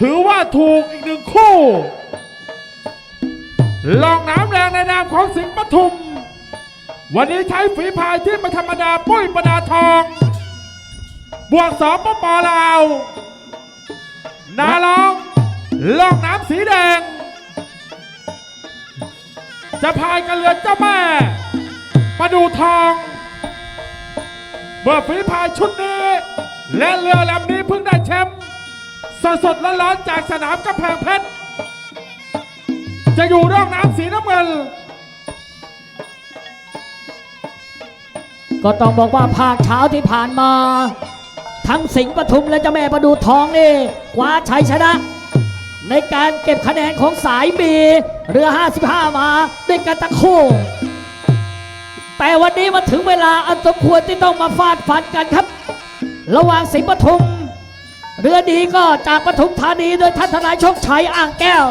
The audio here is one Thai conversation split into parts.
ถือว่าถูกอีกหนึ่งคู่ลองน้ำแรงในนามของสิงห์ปทุม วันนี้ใช้ฝีพายที่ไม่ธรรมดาปุ้ยประดาทอง บวกสองปปลาว นาลองลองน้ำสีแดง จะพายกันเรือเจ้าแม่ประดูทองเมื่อฝีพายชุดนี้ และเรือลำนี้เพิ่งได้แชมป์ สดสดๆร้อนๆจากสนามกำแพงเพชร จะอยู่ร่องน้ำสีน้ำเงิน ก็ต้องบอกว่าภาคเช้าที่ผ่านมา ทั้งสิงห์ปทุมและเจ้าแม่ประดูทองนี่คว้าชัยชนะ ในการเก็บคะแนนของสายบีเรือ 55 มาด้วยกันตะคู่ แต่วันนี้มาถึงเวลาอันสมควรที่ต้องมาฟาดฟันกันครับ ระหว่างสิงห์ปทุม เรือดีก็จากปทุมธานีโดยท่านทนายโชคชัยอ่างแก้ว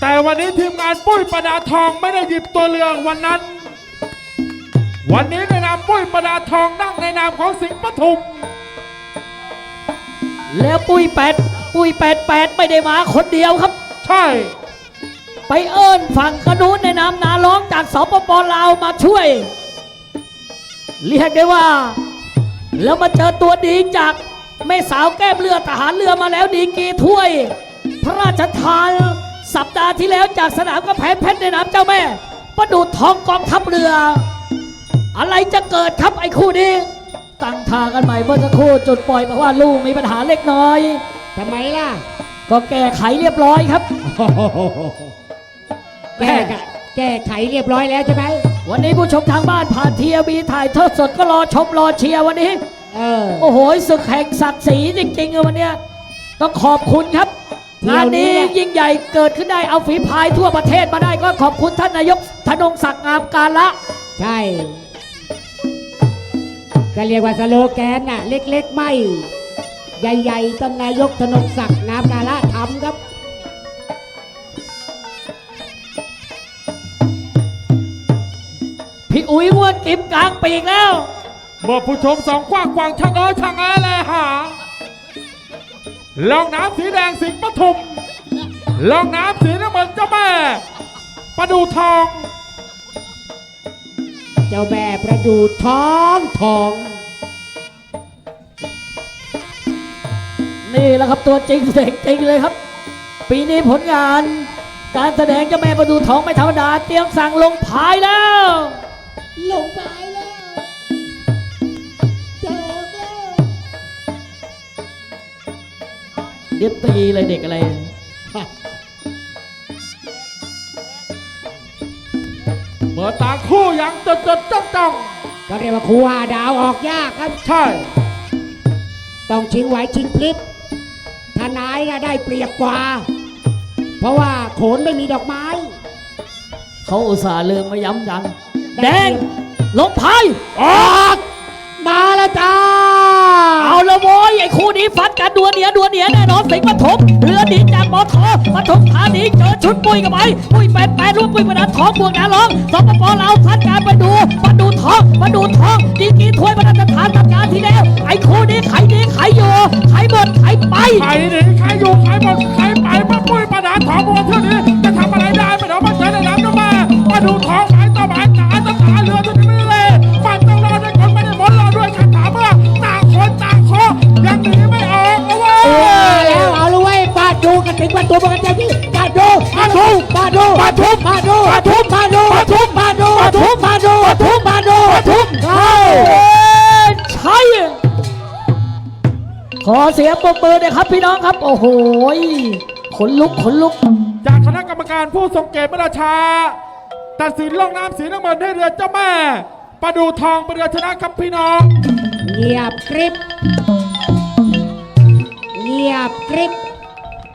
แต่วันนี้ทีมงานปุ้ยประดาทองไม่ได้หยิบตัวเรือวันนั้น วันนี้ในนามปุ้ยประดาทองนั่งในนามของสิงห์ปทุม แล้วปุ้ยแปดปุ้ยแปดแปดไม่ได้มาคนเดียวครับ ใช่ ไปเอิ้นฝั่งกระนูนในนามนาร้องจากสปปลาวมาช่วย เรียกได้ว่า แล้วมาเจอตัวดีจาก แม่สาวแก้มเรือทหารเรือมาแล้วดีกรีถ้วย พระราชทานสัปดาห์ที่แล้วจากสนามกระแพงเพชรในนามเจ้าแม่ ประดูดทองกองทัพเรือ อะไรจะเกิดครับไอ้คู่นี้ ตั้งท่ากันใหม่เมื่อสักครู่จุดปล่อยมาว่าลูกมีปัญหาเล็กน้อย ทำไมล่ะก็แก้ไขเรียบร้อยครับ แก้ไขแก้ไขเรียบร้อยแล้วใช่ไหมวันนี้ผู้ชมทางบ้านผ่านทีวีถ่ายทอดสดก็รอชมรอเชียร์วันนี้ เออโอ้โหศึกแห่งศักดิ์ศรีจริงๆอะวันเนี้ยต้องขอบคุณครับเที่งายนวนี้นี้ยิ่งใหญ่เกิดขึ้นได้เอาฝีพายทั่วประเทศมาได้ก็ขอบคุณท่านนายกธนงศักดิ์งามการละ ใช่ก็เรียกว่าสโลแกนน่ะ เล็กๆ ไม่ ใหญ่ๆต้นนายกธนงศักดิ์งามกาละทำครับ พี่อุ๋ยงวนกิมกลางปีกแล้ว เมื่อผู้ชมสองกว้างกวางช่างเอ้ยช่างเอ้ยแลหาลองน้ำสีแดงสิงห์ปทุมลองน้ำสีน้ำเงินเจ้าแม่ประดูทอง เจ้าแม่ประดูทองทอง นี่แหละครับตัวจริงเสียงจริงเลยครับ ปีนี้ผลงาน การแสดงเจ้าแม่ประดูทองไม่ธรรมดา เตรียมสั่งลงพายแล้ว ลงไป เดี๋ยวตีเลยเด็กอะไร เมื่อต่างคู่ยังจดจดจ้องจ้องก็เรียกว่าครูหาดาวออกยากครับ ใช่ ต้องชิงไหวชิงพลิบทนายน่ะได้เปรียบกว่า เพราะว่าโขนไม่มีดอกไม้ เขาอุตส่าห์เลืมมาย้ำยังได้แดงลงพายออก มาแล้วจ้า เอาละโว้ยไอ้คู่นี้ ฟัดกันดวลเนียดวลเนียแน่นอนสิงห์ปฐมเรือดีจากมอทอปฐมธานีเจอชุดปุยกับไปปุยแปดแปดรูปปุยประดันทองบวกนาร้องสปปลาฟัดการไปดูมาดูทองมาดูทองดีกีถ้วยประดันฐานตัดกานที่แล้วไอ้คู่นี้ใครดีใครอยู่ใครหมดใครไปใครหนีใครอยู่ใครหมดใครไปมาปุยประดาทองบวกเท่านี้ ทุบปาดดูปาดทุบปาดดูปาดทุบปาดดูปาดทุบปาดดูปาดทุบปาดดูปาดทุบเข้าเอ้ยใช่ขอเสียงปรบมือหน่อยครับพี่น้องครับ โอ้โหยขนลุกขนลุก จากคณะกรรมการผู้ทรงเกียรติพระราชาตัดสินลงน้ำสีน้ำเงินให้เรือเจ้าแม่ประดูทองเป็นเรือชนะครับพี่น้องเงียบกริบเงียบกริบ